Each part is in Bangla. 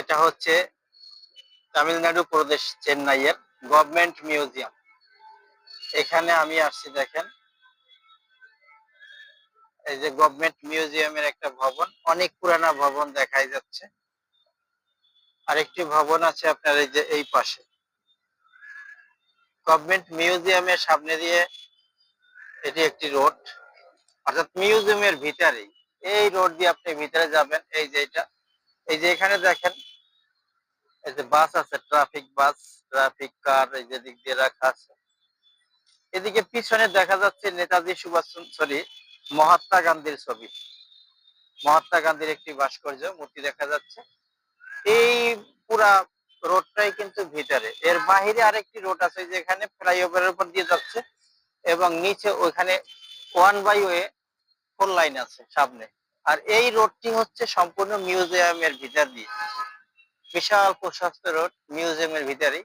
এটা হচ্ছে তামিলনাড়ু প্রদেশ চেন্নাইয়ের গভর্নমেন্ট মিউজিয়াম। এখানে আমি আসছি, দেখেন। এই যে গভর্নমেন্ট মিউজিয়ামের একটা ভবন, অনেক পুরানা ভবন দেখাই যাচ্ছে। আরেকটি ভবন আছে আপনার এই যে এই পাশে। গভর্নমেন্ট মিউজিয়ামের সামনে দিয়ে এটি একটি রোড। অর্থাৎ মিউজিয়ামের ভিতরেই, এই রোড দিয়ে আপনি ভিতরে যাবেন, এই যে এটা। এই যে এখানে দেখেন এই যে বাস আছে ট্রাফিক বাস ট্রাফিক কার এই যে দিক দিয়ে রাখা আছে। এদিকে পিছনে দেখা যাচ্ছে নেতাজি সুভাষ সরি মহাত্মা গান্ধীর ছবি। মহাত্মা গান্ধীর একটি ভাস্কর্য, মূর্তি দেখা যাচ্ছে। এই পুরা রোডটাই কিন্তু ভিতরে। এর বাহিরে আরেকটি রোড আছে যেখানে ফ্লাইওভারের উপর দিয়ে যাচ্ছে এবং নিচে ওইখানে one by way four line আছে সামনে। আর এই রোডটি হচ্ছে সম্পূর্ণ মিউজিয়ামের ভিতর দিয়ে। বিশাল প্রশস্ত রোড মিউজিয়ামের ভিতরেই।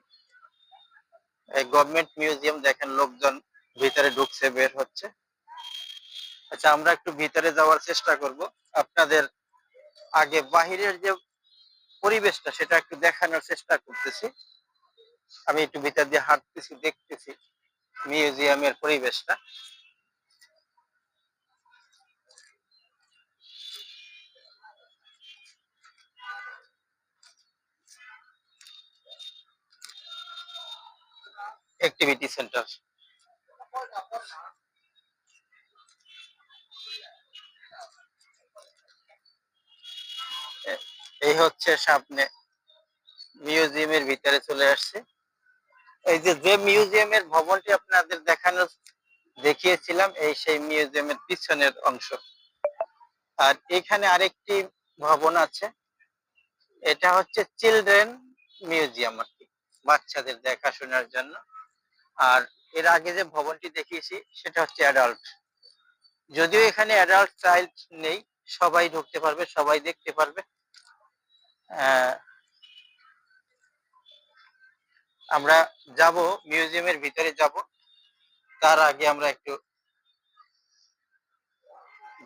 এই গভর্নমেন্ট মিউজিয়াম দেখেন লোকজন ভিতরে ঢুকছে, বের হচ্ছে। আচ্ছা আমরা একটু ভিতরে যাওয়ার চেষ্টা করব। আপনাদের আগে বাহিরের যে পরিবেশটা, সেটা একটু দেখানোর চেষ্টা করতেছি। আমি একটু ভিতর দিয়ে হাঁটতেছি, দেখতেছি মিউজিয়ামের পরিবেশটা। অ্যাক্টিভিটি সেন্টার এই হচ্ছে সামনে মিউজিয়ামের ভিতরে চলে আসছে। এই যে মিউজিয়ামের ভবনটি আপনাদের দেখানো দেখিয়েছিলাম, এই সেই মিউজিয়ামের পিছনের অংশ। আর এখানে আরেকটি ভবন আছে, এটা হচ্ছে চিলড্রেন মিউজিয়াম আর কি, বাচ্চাদের দেখাশোনার জন্য। আর এর আগে যে ভবনটি দেখিয়েছি, সেটা হচ্ছে অ্যাডাল্ট যদিও এখানে অ্যাডাল্ট চাইল্ড নেই, সবাই ঢুকতে পারবে, সবাই দেখতে পারবে। আমরা যাব মিউজিয়ামের ভিতরে যাব। তার আগে আমরা একটু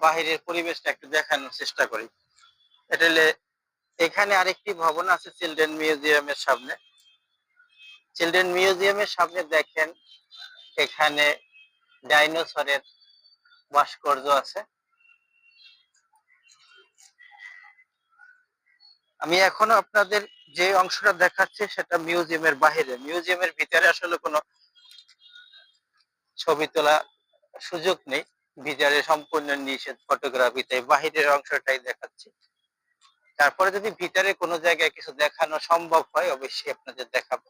বাহিরের পরিবেশটা একটু দেখানোর চেষ্টা করি। এটা এখানে আরেকটি ভবন আছে চিলড্রেন মিউজিয়ামের সামনে। চিলড্রেন মিউজিয়ামের সামনে দেখেন এখানে ডাইনোসরের ভাস্কর্য আছে। আমি এখনও আপনাদের যে অংশটা দেখাচ্ছি সেটা মিউজিয়ামের বাহিরে। মিউজিয়ামের ভিতরে আসলে কোনো ছবি তোলা সুযোগ নেই। ভিতরে সম্পূর্ণ নিষেধ ফটোগ্রাফি, তাই বাহিরের অংশটাই দেখাচ্ছি। তারপরে যদি ভিতরে কোনো জায়গায় কিছু দেখানো সম্ভব হয়, অবশ্যই আপনাদের দেখাবো।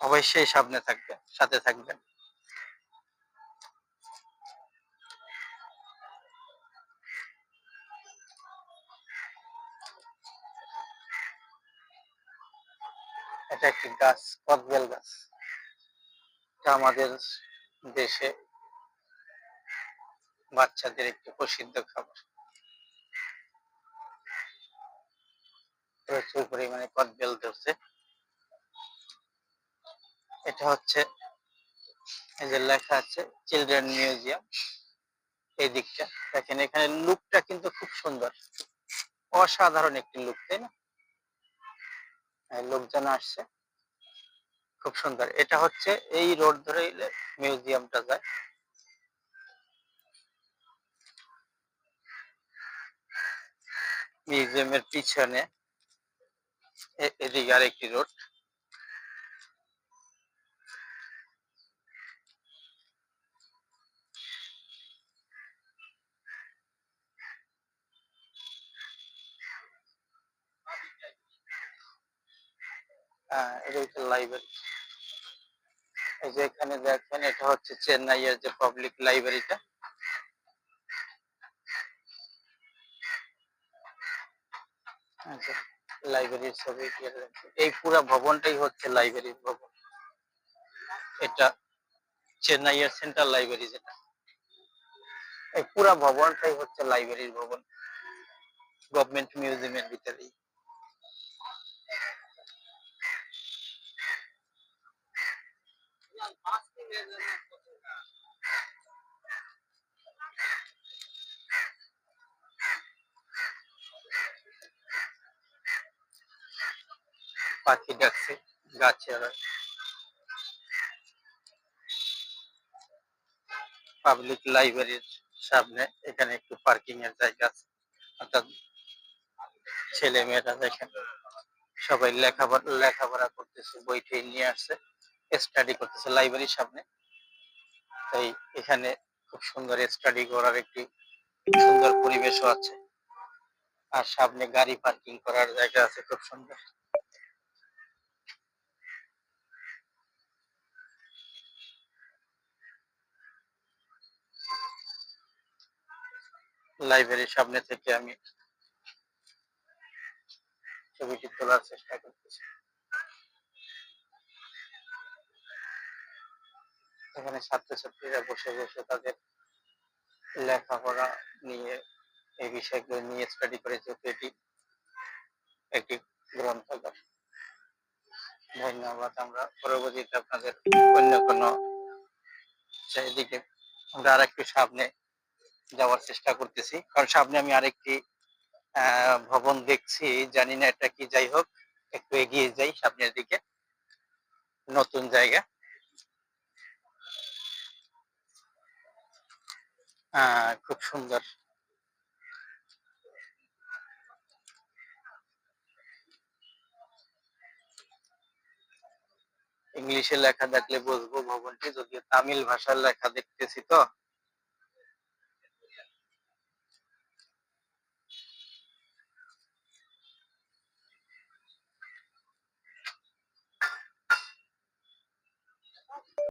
অবশ্যই সামনে থাকবেন সাথে থাকবেন। এটা একটি গাছ, কদবেল গাছ। এটা আমাদের দেশে বাচ্চাদের একটি প্রসিদ্ধ খাবার। প্রচুর পরিমাণে কদবেল ধরছে। এটা হচ্ছে এই যে লেখা আছে চিলড্রেন মিউজিয়াম, এই দিকটা। দেখেন, এখানে লুকটা কিন্তু খুব সুন্দর। অসাধারণ একটি লুক, তাই না? লোকজন আসছে, খুব সুন্দর। এটা হচ্ছে এই রোড ধরে মিউজিয়ামটা যায়। মিউজিয়ামের পিছনে এদিকে আরেকটি রোড। হ্যাঁ এটা হচ্ছে লাইব্রেরি এই যে এখানে দেখেন, এটা হচ্ছে চেন্নাইয়ের যে পাবলিক লাইব্রেরিটা লাইব্রেরির ছবি, এই পুরা ভবনটাই হচ্ছে লাইব্রেরির ভবন। এটা চেন্নাইয়ের সেন্ট্রাল লাইব্রেরি যেটা। এই পুরা ভবনটাই হচ্ছে লাইব্রেরির ভবন। গভর্নমেন্ট মিউজিয়ামের ভিতরেই। পাখি ডাকছে, গাছে আবার। পাবলিক লাইব্রেরির সামনে এখানে একটু পার্কিং এর জায়গা আছে। অর্থাৎ ছেলে মেয়েরা দেখেন, সবাই লেখাপড়া লেখাপড়া করতেছে, বইটাই নিয়ে আসছে। স্টাডি করতেছে লাইব্রেরির সামনে। তাই এখানে খুব সুন্দর স্টাডি করার একটি সুন্দর পরিবেশও আছে। আর সামনে গাড়ি পার্কিং করার জায়গা আছে, খুব সুন্দর। লাইব্রেরির সামনে থেকে আমি ছবিটি তোলার চেষ্টা করতেছি। এখানে ছাত্রছাত্রীরা বসে বসে তাদের লেখাপড়া নিয়ে এই বিষয়গুলো নিয়ে স্টাডি করে যেহেতু এটি একটি গ্রন্থাগার। ধন্যবাদ, আমরা পরবর্তীতে আপনাদের অন্য কোনো সেদিকে আমরা আর একটু সামনে যাওয়ার চেষ্টা করতেছি। কারণ সামনে আমি আরেকটি ভবন দেখছি, জানি না এটা কি, যাই হোক, একটু এগিয়ে যাই সামনের দিকে। নতুন জায়গা। খুব সুন্দর। ইংলিশে লেখা দেখলে বুঝব ভবনটি যদিও তামিল ভাষার লেখা দেখতেছি তো।